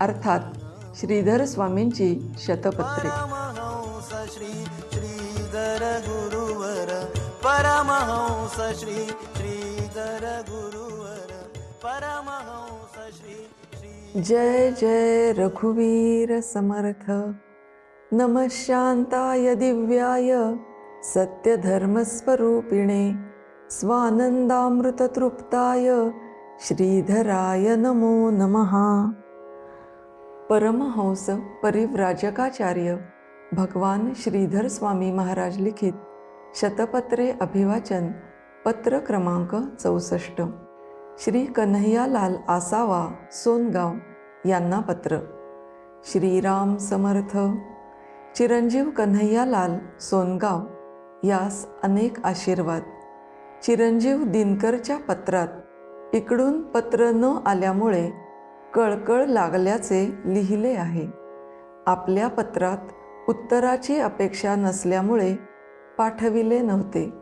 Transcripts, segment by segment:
अर्थात श्रीधर स्वामींची शतपत्रे. श्रीधर गुरुवर परमहंस श्री श्रीधर गुरुवर परमहंस श्री जय जय रघुवीर समर्थ. नमः शांताय दिव्याय सत्यधर्मस्वरूपिणे स्वानंदामृततृप्ताय श्रीधराय नमो नमः. परमहंस परिव्राजकाचार्य भगवान श्रीधर स्वामी महाराज लिखित शतपत्रे अभिवाचन पत्र क्रमांक चौसष्ट. श्री कन्हैयालाल आसावा सोनगाव यांना पत्र. श्रीराम समर्थ. चिरंजीव कन्हैयालाल सोनगाव यास अनेक आशीर्वाद. चिरंजीव दिनकरच्या पत्रात इकडून पत्र न आल्यामुळे कळकळ लागल्याचे लिहिले आहे. आपल्या पत्रात उत्तराची अपेक्षा नसल्यामुळे पाठविले नव्हते.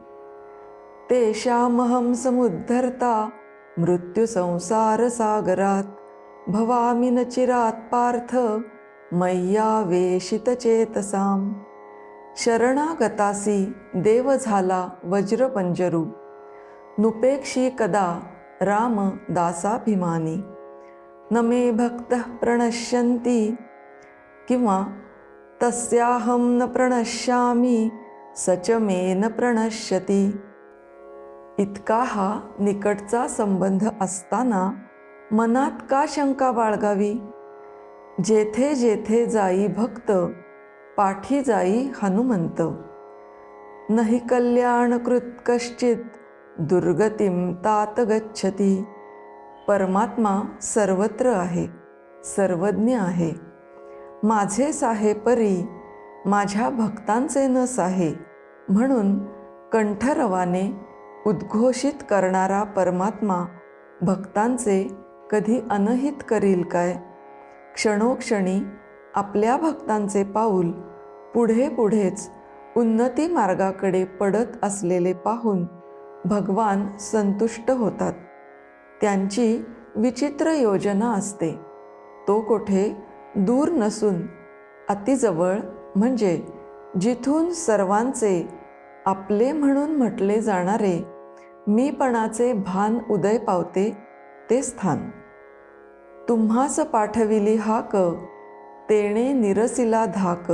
तेषामहं समुद्धरता मृत्यू संसार सागरात भवामी न चिरात पार्थ मय्या वेशितचेतसाम शरणागतासी देव झाला वज्रपंजरू. नुपेक्षी कदा राम दासाभिमानी। न मे भक्त प्रणश्यन्ति किंवा तस्याहं न प्रणश्यामी सच मे न प्रणश्यती. इतका हा निकटचा संबंध असताना मनात का शंका बाळगावी? जेथे जेथे जाई भक्त पाठी जाई हनुमंत. नहि कल्याणकृत कश्चित दुर्गतीम तात गच्छती. परमात्मा सर्वत्र आहे सर्वज्ञ आहे. माझे साहे परी माझ्या भक्तांचे न साहे म्हणून कंठरवाने उद्घोषित करणारा परमात्मा भक्तांचे कधी अनहित करील काय? क्षणोक्षणी आपल्या भक्तांचे पाऊल पुढे पुढेच उन्नती मार्गाकडे पडत असलेले पाहून भगवान संतुष्ट होतात. त्यांची विचित्र योजना असते. तो कोठे? दूर नसून अतिजवळ म्हणजे जिथून सर्वांचे आपले म्हणून म्हटले जाणारे मीपणाचे भान उदय पावते ते स्थान. तुम्हास पाठविली हाक तेणे निरसिला धाक.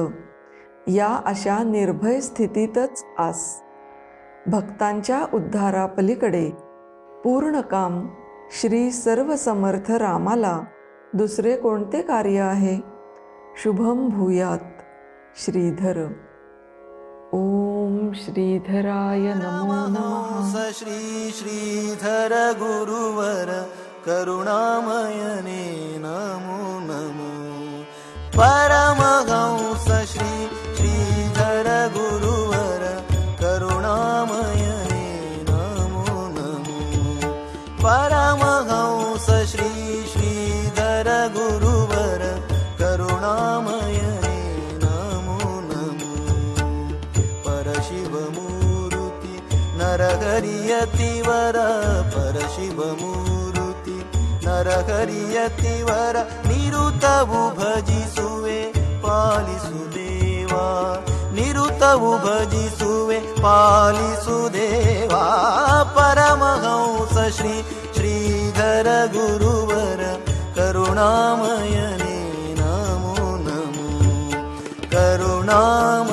या अशा निर्भय स्थितीतच आस. भक्तांच्या उद्धारापलीकडे पूर्ण काम श्री सर्वसमर्थ रामाला दुसरे कोणते कार्य आहे? शुभम भूयात श्रीधर. ओम श्रीधराय नमो नमः. स श्री श्रीधर गुरुवर करुणामयने नमो नरहरियतिवर परशिवमूर्ती नरहरियतिवर निरुतवु भजिसुवे पालिसुदेवा निरुतवु भजिसुवे पालिसुदेवा परमहंस श्री श्रीधर गुरुवर करुणामयने नमो नमो। करुणामयने